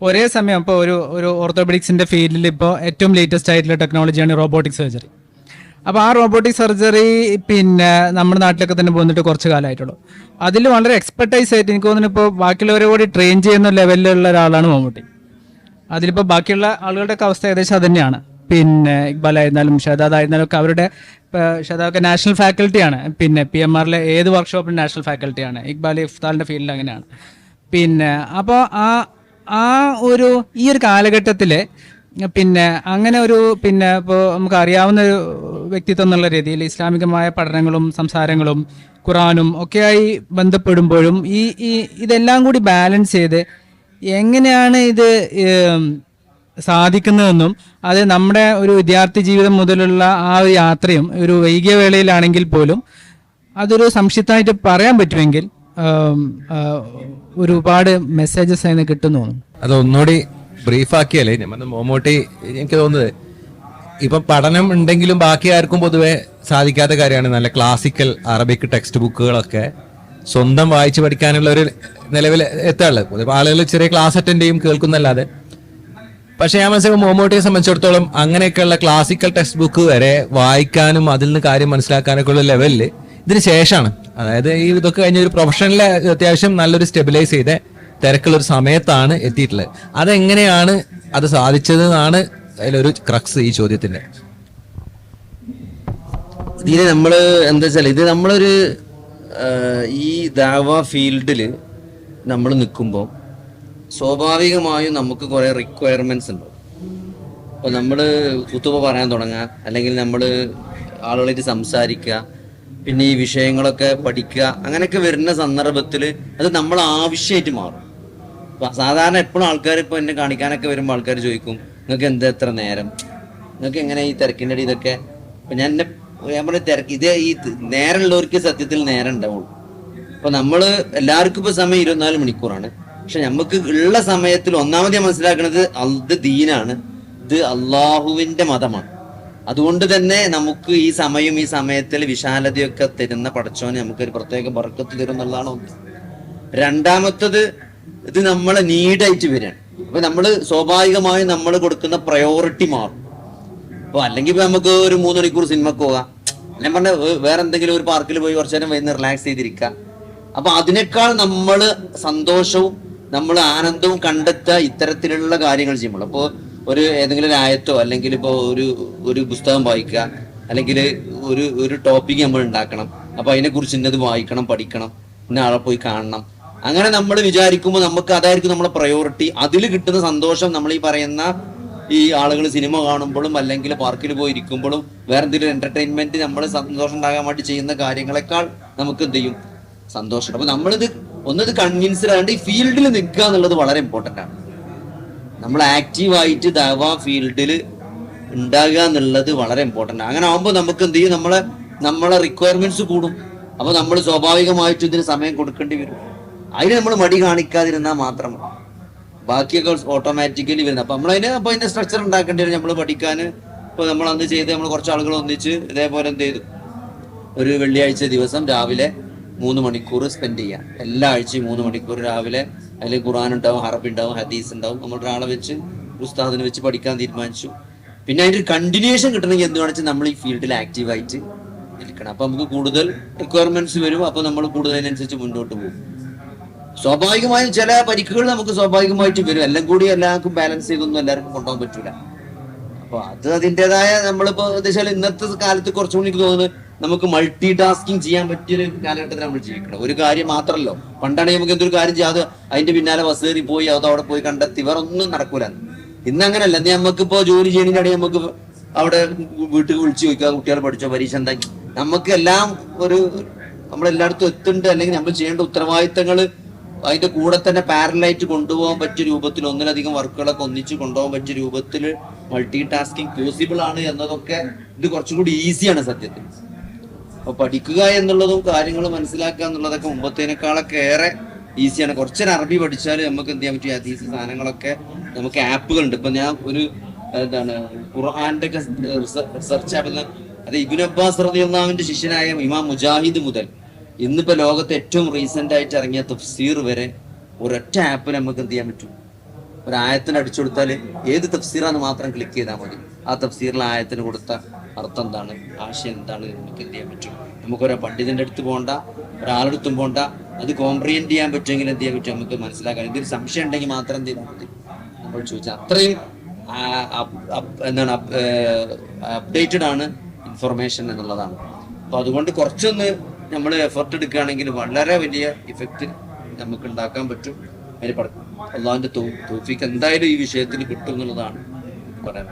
ഒരേ സമയം ഇപ്പോൾ ഒരു ഒരു ഓർത്തോപെഡിക്സിന്റെ ഫീൽഡിൽ ഇപ്പോൾ ഏറ്റവും ലേറ്റസ്റ്റ് ആയിട്ടുള്ള ടെക്നോളജിയാണ് റോബോട്ടിക് സർജറി അപ്പോൾ ആ റോബോട്ടിക് സർജറി പിന്നെ നമ്മുടെ നാട്ടിലൊക്കെ തന്നെ പോന്നിട്ട് കുറച്ച് കാലമായിട്ടുള്ളൂ. അതിൽ വളരെ എക്സ്പെർട്ടൈസ് ആയിട്ട് എനിക്ക് തോന്നുന്നു ഇപ്പോൾ ബാക്കിയുള്ളവരെ കൂടി ട്രെയിൻ ചെയ്യുന്ന ലെവലിലുള്ള ഒരാളാണ് മമ്മൂട്ടി. അതിലിപ്പോൾ ബാക്കിയുള്ള ആളുകളുടെയൊക്കെ അവസ്ഥ ഏകദേശം അത് തന്നെയാണ്. പിന്നെ ഇക്ബാൽ ആയിരുന്നാലും ഷഹദാദ് ആയിരുന്നാലും ഒക്കെ അവരുടെ ഷഹദാദൊക്കെ നാഷണൽ ഫാക്കൽറ്റിയാണ് പിന്നെ പി എം ആറിലെ ഏത് വർക്ക്ഷോപ്പിലും നാഷണൽ ഫാക്കൽറ്റിയാണ് ഇക്ബാൽ ഇഫ്താലിന്റെ ഫീൽഡിൽ അങ്ങനെയാണ്. പിന്നെ അപ്പോൾ ആ ആ ഒരു ഈ ഒരു കാലഘട്ടത്തിൽ പിന്നെ അങ്ങനെ ഒരു പിന്നെ ഇപ്പോൾ നമുക്ക് അറിയാവുന്ന ഒരു വ്യക്തിത്വം എന്നുള്ള രീതിയിൽ ഇസ്ലാമികമായ പഠനങ്ങളും സംസാരങ്ങളും ഖുറാനും ഒക്കെയായി ബന്ധപ്പെടുമ്പോഴും ഈ ഈ ഇതെല്ലാം കൂടി ബാലൻസ് ചെയ്ത് എങ്ങനെയാണ് ഇത് സാധിക്കുന്നതെന്നും അത് നമ്മുടെ ഒരു വിദ്യാർത്ഥി ജീവിതം മുതലുള്ള ആ ഒരു യാത്രയും ഒരു വൈകിയ വേളയിലാണെങ്കിൽ പോലും അതൊരു സംക്ഷിപ്തമായിട്ട് പറയാൻ പറ്റുമെങ്കിൽ ഒരുപാട് മെസ്സേജസ് അതിന് കിട്ടുന്നു. അത് ഒന്നുകൂടി ബ്രീഫാക്കിയാലേ നമ്മൾ മോമോട്ടി എനിക്ക് തോന്നുന്നത് ഇപ്പം പഠനം ഉണ്ടെങ്കിലും ബാക്കി ആർക്കും പൊതുവേ സാധിക്കാത്ത കാര്യമാണ്. നല്ല ക്ലാസിക്കൽ അറബിക് ടെക്സ്റ്റ് ബുക്കുകളൊക്കെ സ്വന്തം വായിച്ചു പഠിക്കാനുള്ള ഒരു നിലവിൽ പൊതുവെ ആളുകൾ ചെറിയ ക്ലാസ് അറ്റൻഡ് ചെയ്യും കേൾക്കുന്നല്ലാതെ. പക്ഷേ ഞാൻ മനസ്സിലാക്കും മോമോട്ടിയെ സംബന്ധിച്ചിടത്തോളം അങ്ങനെയൊക്കെയുള്ള ക്ലാസിക്കൽ ടെക്സ്റ്റ് ബുക്ക് വരെ വായിക്കാനും അതിൽ നിന്ന് കാര്യം മനസ്സിലാക്കാനൊക്കെ ഉള്ള ലെവലിൽ ഇതിന് ശേഷമാണ്. അതായത് ഈ ഇതൊക്കെ കഴിഞ്ഞ ഒരു പ്രൊഫഷണൽ അത്യാവശ്യം നല്ലൊരു സ്റ്റെബിലൈസ് ചെയ്ത തിരക്കുള്ള ഒരു സമയത്താണ് എത്തിയിട്ടുള്ളത്. അതെങ്ങനെയാണ് അത് സാധിച്ചത് എന്നാണ് അതിലൊരു ക്രക്സ് ഈ ചോദ്യത്തിന്റെ. ഇതിന് നമ്മൾ എന്താ വെച്ചാൽ ഇത് നമ്മളൊരു ഈ ദാവ ഫീൽഡിൽ നമ്മൾ നിൽക്കുമ്പോൾ സ്വാഭാവികമായും നമുക്ക് കുറേ റിക്വയർമെന്റ്സ് ഉണ്ടാവും അപ്പോൾ നമ്മൾ കുത്തുവ പറയാൻ തുടങ്ങുക അല്ലെങ്കിൽ നമ്മൾ ആളുകളായിട്ട് സംസാരിക്കുക പിന്നെ ഈ വിഷയങ്ങളൊക്കെ പഠിക്കുക അങ്ങനെയൊക്കെ വരുന്ന സന്ദർഭത്തിൽ അത് നമ്മൾ ആവശ്യമായിട്ട് മാറും. സാധാരണ എപ്പോഴും ആൾക്കാർ ഇപ്പോൾ എന്നെ കാണിക്കാനൊക്കെ വരുമ്പോൾ ആൾക്കാർ ചോദിക്കും നിങ്ങൾക്ക് എന്താ എത്ര നേരം? നിങ്ങൾക്ക് എങ്ങനെ ഈ തിരക്കിന്റെ ഇടയിൽ ഇതൊക്കെ? ഞാൻ എന്നെ ഞാൻ പറഞ്ഞ തിരക്ക് ഇത് ഈ നേരമുള്ളവർക്ക് സത്യത്തിൽ നേരം ഉണ്ടാവുള്ളൂ. അപ്പൊ നമ്മൾ എല്ലാവർക്കും ഇപ്പൊ സമയം ഇരുപത്തിനാല് മണിക്കൂറാണ്. പക്ഷെ നമുക്ക് ഉള്ള സമയത്തിൽ ഒന്നാമത് മനസ്സിലാക്കുന്നത് അത് ദീനാണ്. ഇത് അള്ളാഹുവിന്റെ മതമാണ്. അതുകൊണ്ട് തന്നെ നമുക്ക് ഈ സമയം ഈ സമയത്തിൽ വിശാലതയൊക്കെ തരുന്ന നമുക്ക് ഒരു പ്രത്യേക ബർക്കത്ത് തരും എന്നുള്ളതാണ് ഒന്ന്. രണ്ടാമത്തത് ഇത് നമ്മളെ നീഡായിട്ട് വരികയാണ്. അപ്പൊ നമ്മൾ സ്വാഭാവികമായി നമ്മൾ കൊടുക്കുന്ന പ്രയോറിറ്റി മാറും. അപ്പൊ അല്ലെങ്കിൽ ഇപ്പൊ നമുക്ക് ഒരു മൂന്ന് മണിക്കൂർ സിനിമക്ക് പോകാം. ഞാൻ പറഞ്ഞ വേറെ എന്തെങ്കിലും ഒരു പാർക്കിൽ പോയി കുറച്ചു നേരം വൈകുന്നേരം റിലാക്സ് ചെയ്തിരിക്കുക. അപ്പൊ അതിനേക്കാൾ നമ്മൾ സന്തോഷവും നമ്മൾ ആനന്ദവും കണ്ടെത്തുക ഇത്തരത്തിലുള്ള കാര്യങ്ങൾ ചെയ്യുമ്പോൾ. അപ്പോൾ ഒരു ഏതെങ്കിലും ഒരു ആയത്തോ അല്ലെങ്കിൽ ഇപ്പോൾ ഒരു ഒരു പുസ്തകം വായിക്കുക അല്ലെങ്കിൽ ഒരു ഒരു ടോപ്പിക് നമ്മൾ ഉണ്ടാക്കണം. അപ്പൊ അതിനെക്കുറിച്ച് ഇന്നത് വായിക്കണം പഠിക്കണം ഇന്ന ആളെ പോയി കാണണം. അങ്ങനെ നമ്മൾ വിചാരിക്കുമ്പോൾ നമുക്ക് അതായിരിക്കും നമ്മളെ പ്രയോറിറ്റി അതിൽ കിട്ടുന്ന സന്തോഷം നമ്മൾ ഈ പറയുന്ന ഈ ആളുകൾ സിനിമ കാണുമ്പോഴും അല്ലെങ്കിൽ പാർക്കിൽ പോയി ഇരിക്കുമ്പോഴും വേറെ എന്തെങ്കിലും എന്റർടൈൻമെന്റ് നമ്മൾ സന്തോഷം ഉണ്ടാകാൻ വേണ്ടി ചെയ്യുന്ന കാര്യങ്ങളെക്കാൾ നമുക്ക് എന്ത് ചെയ്യും? സന്തോഷം. അപ്പൊ നമ്മളിത് ഒന്നത് കൺവിൻസ്ഡ് ആയിട്ട് ഈ ഫീൽഡിൽ നിൽക്കുക എന്നുള്ളത് വളരെ ഇമ്പോർട്ടന്റ് ആണ്. നമ്മൾ ആക്റ്റീവായിട്ട് ദവ ഫീൽഡിൽ ഉണ്ടാകുക എന്നുള്ളത് വളരെ ഇമ്പോർട്ടന്റ് അങ്ങനെ ആകുമ്പോൾ നമുക്ക് എന്ത് ചെയ്യും? നമ്മളെ നമ്മളെ റിക്വയർമെന്റ്സ് കൂടും. അപ്പോൾ നമ്മൾ സ്വാഭാവികമായിട്ട് ഇതിന് സമയം കൊടുക്കേണ്ടി വരും. അതിന് നമ്മൾ മടി കാണിക്കാതിരുന്നാൽ മാത്രം ബാക്കിയൊക്കെ ഓട്ടോമാറ്റിക്കലി വരുന്നത്. അപ്പോൾ നമ്മളതിന് അപ്പോൾ അതിന്റെ സ്ട്രക്ചർ ഉണ്ടാക്കേണ്ടി വരും. നമ്മൾ പഠിക്കാൻ ഇപ്പോൾ നമ്മൾ അന്ന് ചെയ്ത് നമ്മൾ കുറച്ച് ആളുകൾ ഒന്നിച്ച് ഇതേപോലെ എന്ത് ചെയ്തു? ഒരു വെള്ളിയാഴ്ച ദിവസം രാവിലെ മൂന്ന് മണിക്കൂർ സ്പെൻഡ് ചെയ്യാം. എല്ലാ ആഴ്ചയും മൂന്ന് മണിക്കൂർ രാവിലെ അതിൽ ഖുറാൻ ഉണ്ടാവും അറബി ഉണ്ടാവും ഹദീസ് ഉണ്ടാവും. നമ്മൾ ഒരാളെ വെച്ച് ഉസ്താദിനെ വെച്ച് പഠിക്കാൻ തീരുമാനിച്ചു. പിന്നെ അതിന്റെ ഒരു കണ്ടിന്യൂഷൻ കിട്ടണമെങ്കിൽ എന്ത് കാണിച്ചാൽ നമ്മൾ ഈ ഫീൽഡിൽ ആക്റ്റീവായിട്ട് നിൽക്കണം. അപ്പൊ നമുക്ക് കൂടുതൽ റിക്വയർമെന്റ്സ് വരും. അപ്പൊ നമ്മൾ കൂടുതൽ അതിനനുസരിച്ച് മുന്നോട്ട് പോകും. സ്വാഭാവികമായും ചില പരിക്കുകൾ നമുക്ക് സ്വാഭാവികമായിട്ട് വരും. എല്ലാം കൂടി എല്ലാവർക്കും ബാലൻസ് ചെയ്തൊന്നും എല്ലാവർക്കും കൊണ്ടുപോകാൻ പറ്റൂല. അപ്പൊ അത് അതിന്റെതായ നമ്മളിപ്പോ എന്താ വെച്ചാൽ ഇന്നത്തെ കാലത്ത് കുറച്ചുകൂടി എനിക്ക് തോന്നുന്നത് നമുക്ക് മൾട്ടി ടാസ്കിങ് ചെയ്യാൻ പറ്റിയൊരു കാലഘട്ടത്തിൽ നമ്മൾ ജീവിക്കണം. ഒരു കാര്യം മാത്രമല്ലോ പണ്ടാണെങ്കിൽ നമുക്ക് എന്തൊരു കാര്യം ചെയ്യാതെ അതിന്റെ പിന്നാലെ ബസ് കയറി പോയി അത് അവിടെ പോയി കണ്ടെത്തി വേറെ ഒന്നും നടക്കൂല. ഇന്ന് അങ്ങനല്ല ഇന്ന് നമുക്കിപ്പോ ജോലി ചെയ്യുന്നതിനിടെ നമുക്ക് അവിടെ വീട്ടിൽ വിളിച്ചു ചോദിക്കുക കുട്ടികൾ പഠിച്ചോ പരീക്ഷ എന്താ നമുക്ക് എല്ലാം ഒരു നമ്മളെല്ലായിടത്തും എത്തുന്നുണ്ട്. അല്ലെങ്കിൽ നമ്മൾ ചെയ്യേണ്ട ഉത്തരവാദിത്തങ്ങൾ അതിന്റെ കൂടെ തന്നെ പാരലായിട്ട് കൊണ്ടുപോകാൻ പറ്റിയ രൂപത്തിൽ ഒന്നിലധികം വർക്കുകളൊക്കെ ഒന്നിച്ച് കൊണ്ടുപോകാൻ പറ്റിയ രൂപത്തിൽ മൾട്ടി ടാസ്കിങ് പോസിബിൾ ആണ് എന്നതൊക്കെ ഇത് കുറച്ചും കൂടി ഈസിയാണ് സത്യത്തിൽ. അപ്പൊ പഠിക്കുക എന്നുള്ളതും കാര്യങ്ങൾ മനസ്സിലാക്കുക എന്നുള്ളതൊക്കെ മുമ്പത്തേനേക്കാളൊക്കെ ഏറെ ഈസിയാണ് കുറച്ചൊരു അറബി പഠിച്ചാൽ നമുക്ക് എന്ത് ചെയ്യാൻ പറ്റും? അതീസ് സാധനങ്ങളൊക്കെ നമുക്ക് ആപ്പുകളുണ്ട് ഇപ്പൊ ഞാൻ ഒരു എന്താണ് ഖുർആന്റെ ഒക്കെ റിസർച്ച് ആവുന്ന അത് ഇബിൻ അബ്ബാസ് റളിയല്ലാഹുവിന്റെ ശിഷ്യനായ ഇമാം മുജാഹിദ് മുതൽ ഇന്നിപ്പോ ലോകത്ത് ഏറ്റവും റീസെന്റ് ആയിട്ട് ഇറങ്ങിയ തഫ്സീർ വരെ ഒരൊറ്റ ആപ്പ് നമുക്ക് എന്ത് ചെയ്യാൻ പറ്റും? ഒരു ആയത്തിന് അടിച്ചു കൊടുത്താൽ ഏത് തഫ്സീറാന്ന് മാത്രം ക്ലിക്ക് ചെയ്താൽ മതി. ആ തഫ്സീറിൽ ആയത്തിന് കൊടുത്ത അർത്ഥം എന്താണ്? ആശയം എന്താണ്? നമുക്ക് എന്ത് ചെയ്യാൻ പറ്റും? നമുക്കൊരു പണ്ഡിതന്റെ അടുത്ത് പോകണ്ട ഒരാളെടുത്തും പോകണ്ട അത് കോംപ്രിഹെൻഡ് ചെയ്യാൻ പറ്റുമെങ്കിൽ എന്ത് ചെയ്യാൻ പറ്റും? നമുക്ക് മനസ്സിലാക്കാൻ. എന്തെങ്കിലും സംശയം ഉണ്ടെങ്കിൽ മാത്രം എന്ത് ചെയ്താൽ മതി. നമ്മൾ ചോദിച്ചാൽ അത്രയും എന്താണ് അപ്ഡേറ്റഡ് ആണ് ഇൻഫർമേഷൻ എന്നുള്ളതാണ്. അപ്പൊ അതുകൊണ്ട് കുറച്ചൊന്ന് നമ്മൾ എഫർട്ട് എടുക്കുകയാണെങ്കിൽ വളരെ വലിയ ഇഫക്റ്റ് നമുക്ക് ഉണ്ടാക്കാൻ പറ്റും. അതിന് അള്ളാഹിന്റെ തോഫിക്ക് എന്തായാലും ഈ വിഷയത്തിൽ കിട്ടും എന്നുള്ളതാണ് പറയാൻ